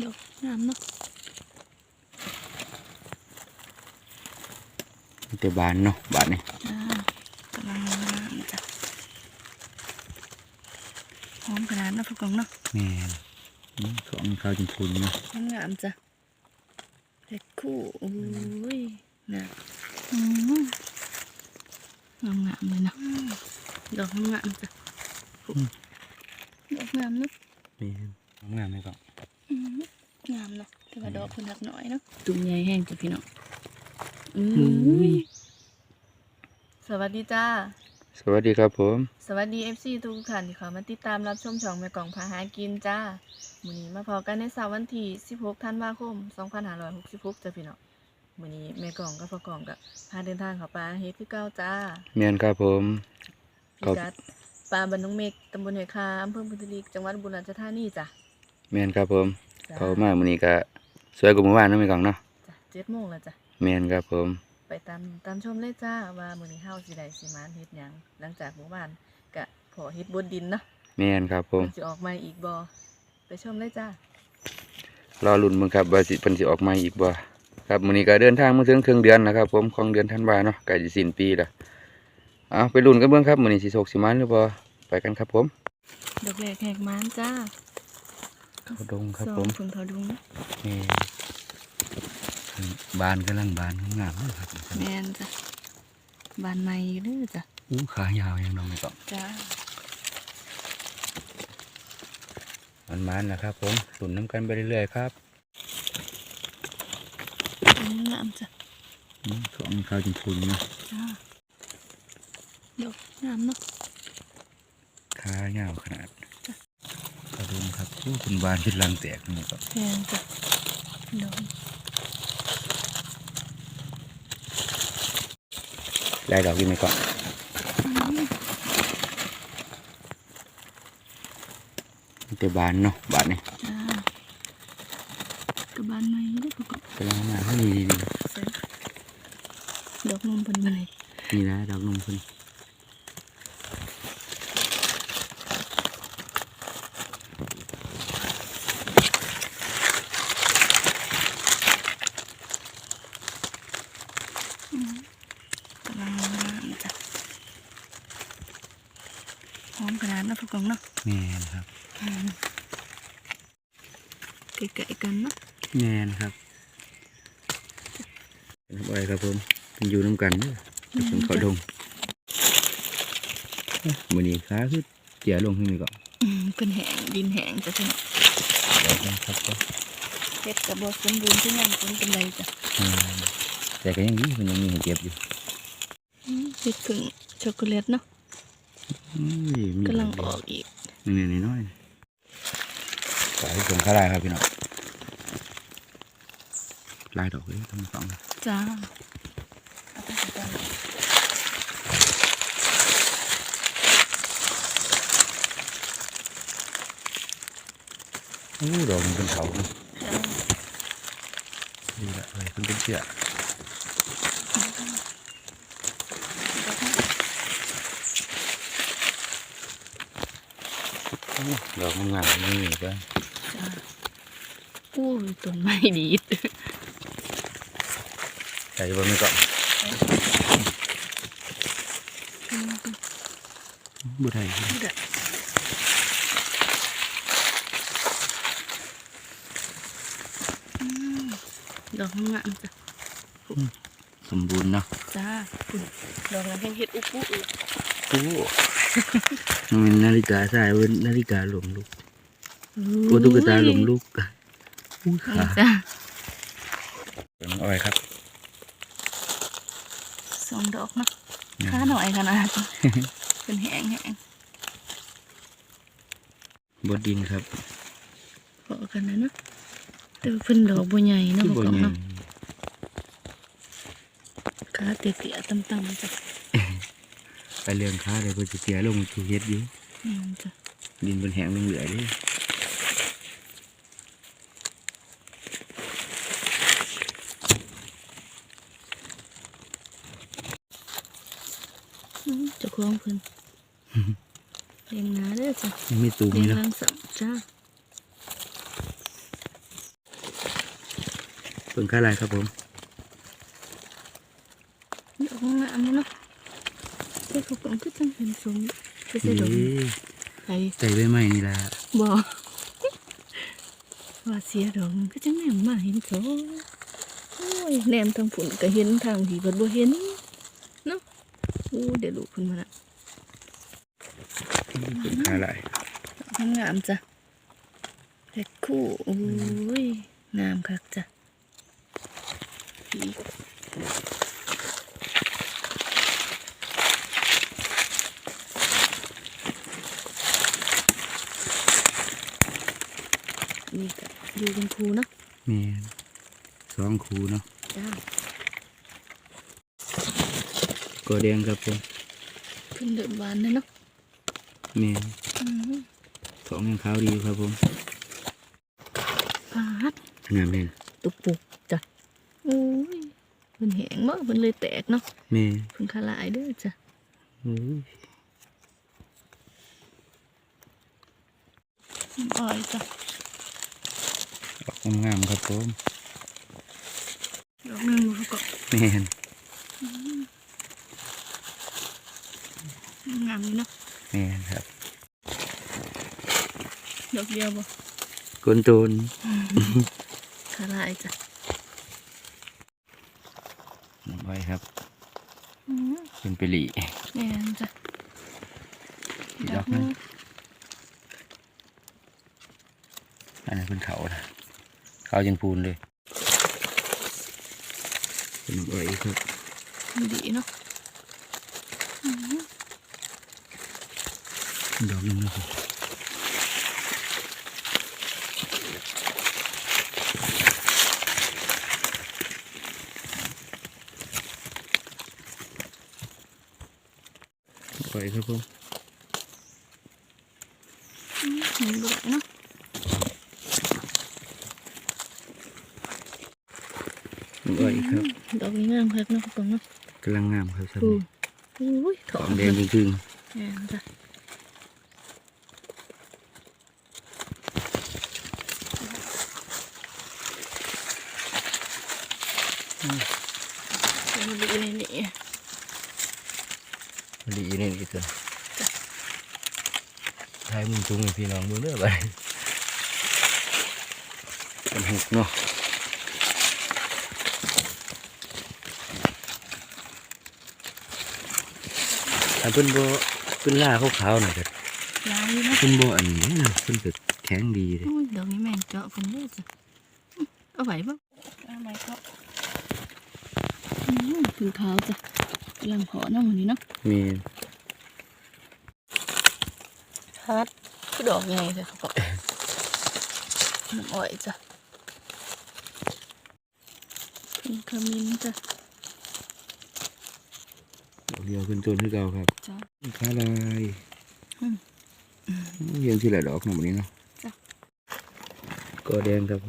ดอกงามเนาะมีแต่บานเนาะบานนี่จ้ากำลังงามจ้ะหอมขนาดนะพวกกอ งเนาะแม่นอืมของข้าวจนทุนเนาะงามงามจ้ะเห็ดคู่อุ้ยนะอืมงามงามเลยเนาะดอกงามงามจ้ะดอกงามเนาะแม่นงามไหมก่อนอืมงามเนาะแต่ว่าดอกคนหักน้อยเนาะตุ่มใหญ่แห้งจ้ะพี่น้องอืมสวัสดีจ้า สวัสดีครับผม สวัสดี FC ทุกท่านที่เข้ามาติดตามรับชมช่องแม่กล่องพาหากินจ้ามื้อนี้มาพอกันในเสาร์วันที่ 16 ธันวาคม 2566จ้ะพี่น้องมื้อนี้แม่กล่องกับพ่อกล่องก็พาเดินทางเข้าป่าเฮ็ดคือเก่าจ้าแม่นครับผมพิกัดป่าบ้านน้องเมกตำบลห้วยคาอำเภอพุทธลีกจังหวัดอุบุรีราชธานีจ้ะ แม่นครับผมจ้ะเขามามื้อนี้ก็สวยกว่าเมื่อวานเนาะแม่กล่องเนาะจ้ะ7โมงแล้วจ้ะ แม่นครับผม ไปตามตามชมเลยจ้าว่ามื้อนี้เฮาสิได้สิมานเฮ็ดหยังหลังจากหมู่บ้านก็พอเฮ็ดบนดินเนาะแม่นครับผม มันสิออกมาอีกบ่ไปชมเลยจ้ารอลุ้นเบิ่งครับว่าสิเพิ่นสิออกมาอีกบ่ครับมื้อนี้ก็เดินทางมาถึงครึ่งเดือนแล้วครับ ผมของเดือนธันวาเนาะใกล้สิสิ้นปีแล้วเอาไปลุ้นกันเบิ่งครับมื้อนี้สิโชคสิมานหรือบ่ไปกันครับผม ดอกแรกแหกมานจ้า เขาดงครับสอผงมผลเขาดุงนี่บานกำลังบานงามเลยครับแมนจ้ะบานไม้เด้อจ้ะอู้ขายาวยังน้องไม่ต้องจ้ามันมันนะครับผมหลุนน้ำกันไปเรื่อยๆครับอืมงามจ้ะอืมของข้าวจนทุนเนาะจ้าดอกงามเนาะขายาวขนาด กระดุมครับอู้คุณบานพิษลังแตกนี่ก็แมนจ้ะดอกได้ดอกอยี่ไหมก่อนอืมมีแต่บานเนาะบานนี่จ้ากับบานไม้เด้อพวกก็กำลังมาให้นี่นี่ใส่ดอกนมเพิ่นบ่ได้นี่นะดอกนมคุณอื กำลังงามจ้ะหอมขนาดนะพวกกองเนาะแม่นครับอืมไก่ๆกันเนาะแม่นครับเป็นอะไรครับผมเป็นอยู่น้ำกันเนาะเป็นเขาดงมือนี้ขาคือเจียลงที่นี่ก่อนอืมเป็นแห้งดินแห้งจ้ะพี่น้องดอกนะครับก็เฮ็ดกับบสมบูรณ์ที่ยังเป็นเป็นไรจ้ะอืม แต่ก็ยังดีมันยังมีให้เจ็บอยู่อืมเฮ็ดกึ่งช็อกโกแลตเนาะอุ้ยมีกำลังออกอีกนี่นี่น้อยๆสายส่งข้าได้ครับพี่น้องลายดอกเลยทั้งสองจ้าเอาไปจัดการอู้ดอกมันเป็นเขานะจ้านี่แหละเลยมันเป็นเชือกอู้ ดอกมันงามนี่ก็จ้าอู้ยต้นไม้ดีดใส่บนไม่ก่อนบุได้เด็ดอืมดอกงามจ้ะ สมบูรณ์เนาะจ้าอุ๊ยดอกนั้นแห้งเฮ็ดอุปุอุโอ้มันเป็นนาฬิกาสายเป็นนาฬิกาหลวงลูกโอ้ตุ๊กตาหลวงลูกอู้นี่ขาจ้าเป็นอ้อยครับสองดอกเนาะค่าหน่อยขนาดเป็นแห้งแห้งบดดินครับพอกันนะเนาะแต่ว่าเพิ่นดอกบัวใหญ่เนาะที่พวบกนเขาใหญ่เนาะ ขาเตี้ยๆต่ำๆจ้ะไปเรื่องค้าเลยเพื่อจะเสียลงชูเฮ็ดอยู่อืมจ้ะดินเป็นแห้งเหลือๆเลยอืมเจ้าของเพิ่นเลี้ยงหนาเด้อจ้ะยังไม่ตูมเลี้ยงเลยรังสัมจ้าเบิ่งค่าอะไรครับผม ดอกงามเนาะ ใส่เขากล่องก็จังเห็นสมไปใส่ดอกนี่ไอ้ใส่ใบไม้นี่ล่ะบ่ว่าเสียดอกก็จังแนมมาเห็นโซโอ้ยแนมทางผุนก็เห็นทางผีบัดบ่เห็นเนาะอู้เดี๋ยวลูกเพิ่นมาละเบิ่งค่าอะไรงามจ้ะแพ็คคู่โอ้ยงามคักจ้ะอีกนี่ก็ อยู่เป็นครูเนาะแม่นสองคูเนาะจ้าก็แดงครับผมขึ้นเดิมหวานเลยเนาะแม่นอืมของยังขาวดีอยู่ครับผมปาดงามแม่นตุกปุกจ้ะโอ้ยเพิ่นแหงมากเพิ่นเลยแตกเนาะแม่เพิ่นขลายเด้อจ้ะโอ้ยอ่อยจ้ะ ออกงามๆครับผมดอกหนึงบ่ก็แม่นงามอยู่เนาะแม่นครับดอกเดียวบ่กวนโตนขลายจ้ะน้ำอ้อยครับอืมเป็นไปหลีแม่นจ้ะอีกดอกหนึ่งอันนั้นเป็นเขานะ เขายังพูนเลยเป็นน้ำอ้อยครับดีเนาะอืมดอกหนึงนะครับอ้อยครับผมเห็นบ่ได้เนาะ น้ำอ้อย ครับดอกนี้งามคักเนาะกองเนาะกำลังงามครับครับโอ้โอ้ยถขออนงแดงจริงแม่นจ้ะเดี๋ยวมันดีเลยนี่ๆหลีนี่นี่ตัวทายมุมสูงให้พี่น้องเบิ่งเด้อไปเป็นหุกเนาะ ถ้าเพิ่นบ่เพิ่นล่าขาวๆหน่อยก็ลายเนาะเพิ่นบ่อันนี้นะเพิ่นก็แข็งดีเลยโอ้ยดอกนี้แม่งเจาะคนเด้อจ้ะอื้อเอาไหวบ่เอาไหวก็อืมถึงขาวจ้ะกำลังเพาะเนาะวันนี้เนาะมีฮัดคือดอกไงเลยเขาบอกน้ำอ้อยจ้ะเป็นขมิ้นจ้ะ ดอกเดียวขึ้นต้นคือเก่าครับจ้ะขาลายอืมเรียนที่หลายดอกหน่อยนี้เนาะจ้ะก็แดงครับ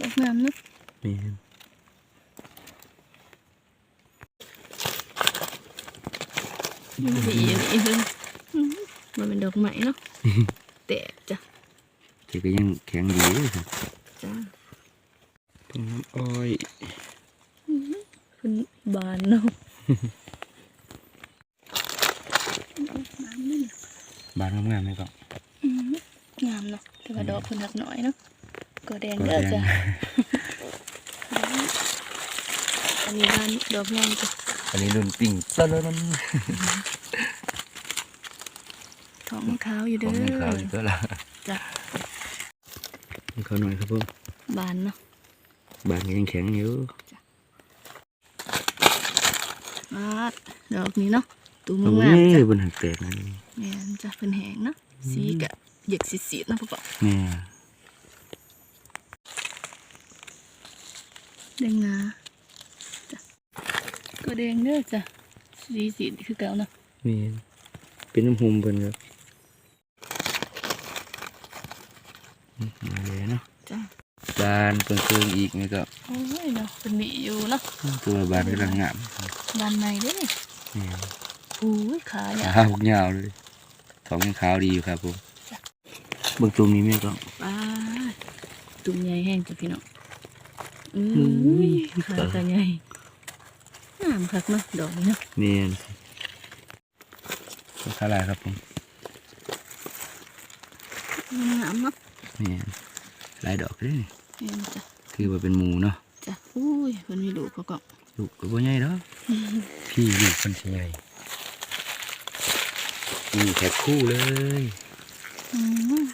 ดอกงามเนาะมีมันดีอย่างนี้เลยอื้อมันเป็นดอกไม้เนาะแตกจ้ะแต่ก็ยังแข็งดีเลยครับจ้ะต้นน้ำอ้อยคุณบานเนาะน้ำนี่ บานงามๆไหมครับอื้องามเนาะแต่ว่าดอกเพิ่นหักหน่อยเนาะก็แดงก็เด้อแดจ้ะงอันนี้บานดอกงามจ้ะอันนี้รุ่นปิ่งตะละนันท้องขาวอยู่ขเด้องอยังขาวอยู่ตัวละจ้ะเขาหน่อยครับผมบานเนาะบานก็ยังแข็งอยู่บาดดอกนี้เนาะ ตูมโอ้งามยจ้ะบนหักแตกนั่นนี่แม่นจ้ะเป็นแหงเนาะสีกะเหยกสีๆเนาะพ่อปอแม่แดงงาจ้ะก็แดงเด้อจ้ะสีสีคือเก่าเนาะแม่เป็นน้ำหุ่มเพิ่นครับมาเลยเนาะจ้ะบานเพิ่งคืนอีกนี่ก็โอ้ยเนาะเป็นมีอยู่เนาะตัวบานกำลังงามบานในเด้แม่โอ้ยขาใหญ่ขาวยาวเลยท้องยังขาวดีอยู่ครับผมจ้ะเบื้องตุ่มนี้แม่ก็ป้าดตุ่มใหญ่แห้งจ้ะพี่น้องอือุ้ยมขากันใหญ่งามคักเนาะดอกนี้เนาะเมียนข้าลายครับผมงามเนาะเมียนลายดอกเลยเห็นจ้ะคือว่าเป็นหมูเนาะจ้ะอุ้ยเพิ่นมีลูกเขาก็ลูกก็บ่ใหญ่ดอกพี่ลูกคนสิใหญ่ นี่แค่คู่เลยอืม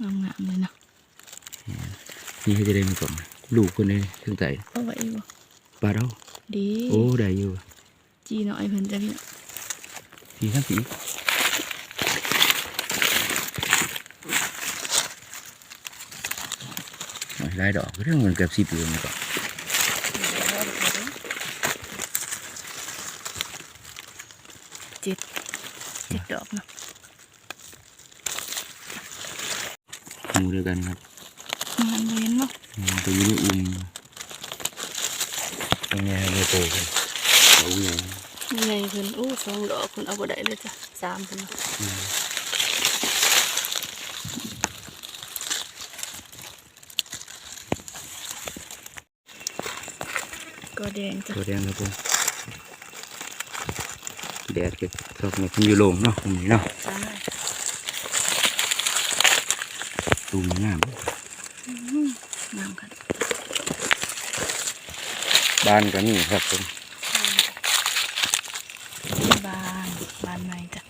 งามงามๆเลยเนาะนี่เขาจะได้มาก่อนลูกคนนี้ถึงใจเพราะว่าอีบ่ปลาเราดีโอ้ได้อยู่จีน้อยเพิ่นจะพี่สีทั้งสีโอ้ยลายดอกเรื่องมันเกือบสิบเลยมาก่อน เจ็ดเจ็ ดดอกเนาะหมูเดียวกันครับงามเลยเนาะมันตัวอยู่ในอุ้มตรงนี้ให้ไม่โตกันเอาอย่างยังไงเพิ่นอู้สองดอกเพิ่นเอาบ่ได้เลยจ้ะสามเพิ่นเนาะก็แดงจ้ะตัวแดงครับผม แดดก็ชอบมาขึ้นอยู่โลงเนาะตรงนี้เนาะจ้าตูมงามอืมงามค่ะบ้านก็นี่ครับผมบานบานใหม่จ้ะ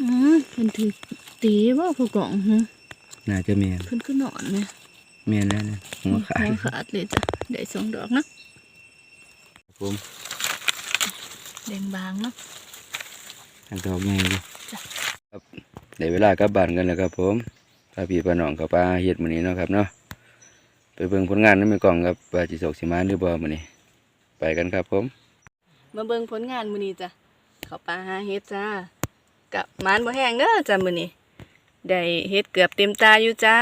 อืมเพิ่นถือตีบ่ผู้กองหึน่าจะแมนเพิ่นคือนอนไหมแมนแล้วนะหัวขาดหัวขาดเลยจ้ะได้สองดอกเนาะครับผม แดงบางเนาะทางดอกใหญ่เลยจ้ะครับได้เวลากลับบ้านกันแล้วครับผมพาพี่พาน้องกับป้าเฮ็ดมื้อนี้เนาะครับเนาะไปเบิ่งผลงานนั้นไปกล่องครับว่าสิโศกสิมาหรือบ่มื้อนี้ ไปกันครับผม มาเบิ่งผลงานมื้อนี้จ้ะเขาปลาหาเฮ็ดจ้ากับหมานบ่แห้งเด้อจ้ะมื้อนี้ได้เฮ็ดเกือบเต็มตาอยู่จ้า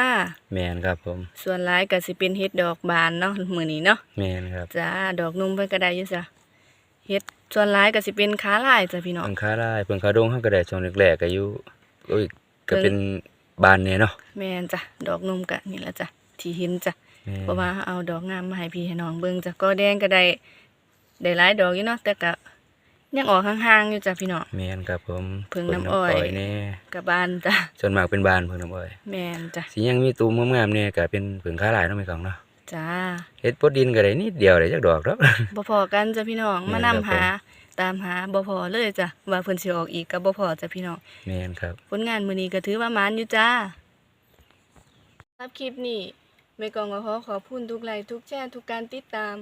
แมนครับผม ส่วนหลายก็สิเป็นเฮ็ดดอกบานเนาะมื้อนี้เนาะแมนครับจ้าดอกนุ่มเพิ่นก็ได้อยู่จ้ะเฮ็ด ส่วนหลายก็สิเป็นขาลายจ้ะพี่น้องเพิ่งค้าได้เพิ่งค้าดงเฮาก็ได้ช่วงแรกๆก็อยู่โอ้ยก็เป็นบานเนี่ยเนาะแม่นจ้ะดอกนุ่มก็นี่ละจ้ะที่เห็นจ้ะแม่นเพราะว่าเอาดอกงามมาให้พี่ให้น้องเบิ่งจ้ะก็แดงก็ได้ได้หลายดอกอยู่เนาะแต่ก็ยังออกห่างๆอยู่จ้ะพี่น้อง แมนครับผมเพิ่งน้ำอ้อยแน่กับบานจ้ะส่วนมากเป็นบานเพิ่งน้ำอ้อยแม่นจ้ะสิยังมีตูมงามๆเนี่ยก็เป็นเพิ่งค้าหลายเนาะไม่กล่องเนาะ จ้าเฮ็ดปดดินก็ได้นิดเดียวได้จักดอกดอกบ่พอกันจ้ะพี่น้องแม่มานนำครับหาตามหาบ่พอเลยจ้ะว่าเพิ่นสิออกอีกก็บ่พอจ้ะพี่น้องแม่นครับผลงานมื้อนี้ก็ถือว่าหมานอยู่จ้าครับคลิปนี้แม่กองก็ขอขอบคุณทุกไลค์ทุกแชร์ทุกการติดตาม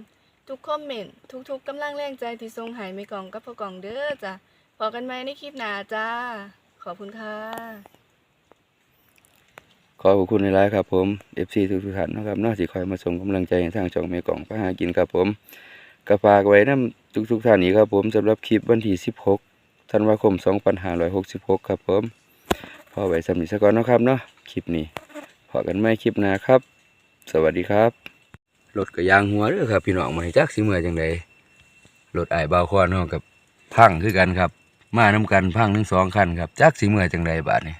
ทุกคอมเมนต์ทุกๆกำลังแรงใจที่ส่งให้แม่กองกับพ่อกองเด้อจ้ะพอกันใหม่ในคลิปหน้าจ้า ขอบคุณค่ะ ขอขอบคุณในไลฟ์ครับผม FC ทุกๆท่านนะครับนอกที่คอยมาส่งกำลังใจให้ทางช่องเมกล่องพาหากินครับผมก็ฝากไว้นํทุกๆท่านนี้ครับผมสำหรับคลิปวันที่ 16ธันวาคม 2566 ครับผมพอไว้สำนี้ซะก่อนนะครับเนาะคลิปนี้พอกันใหม่คลิปหน้าครับ สวัสดีครับรถก็ยางหัวเด้อครับพี่น้องมาจักสิเมื่อจังไดรถไอ้บ่าวคอนกับพังคือกันครับ มานํกันพังทั้งสองคันครับจักสิเมื่อจังไดบาดนี้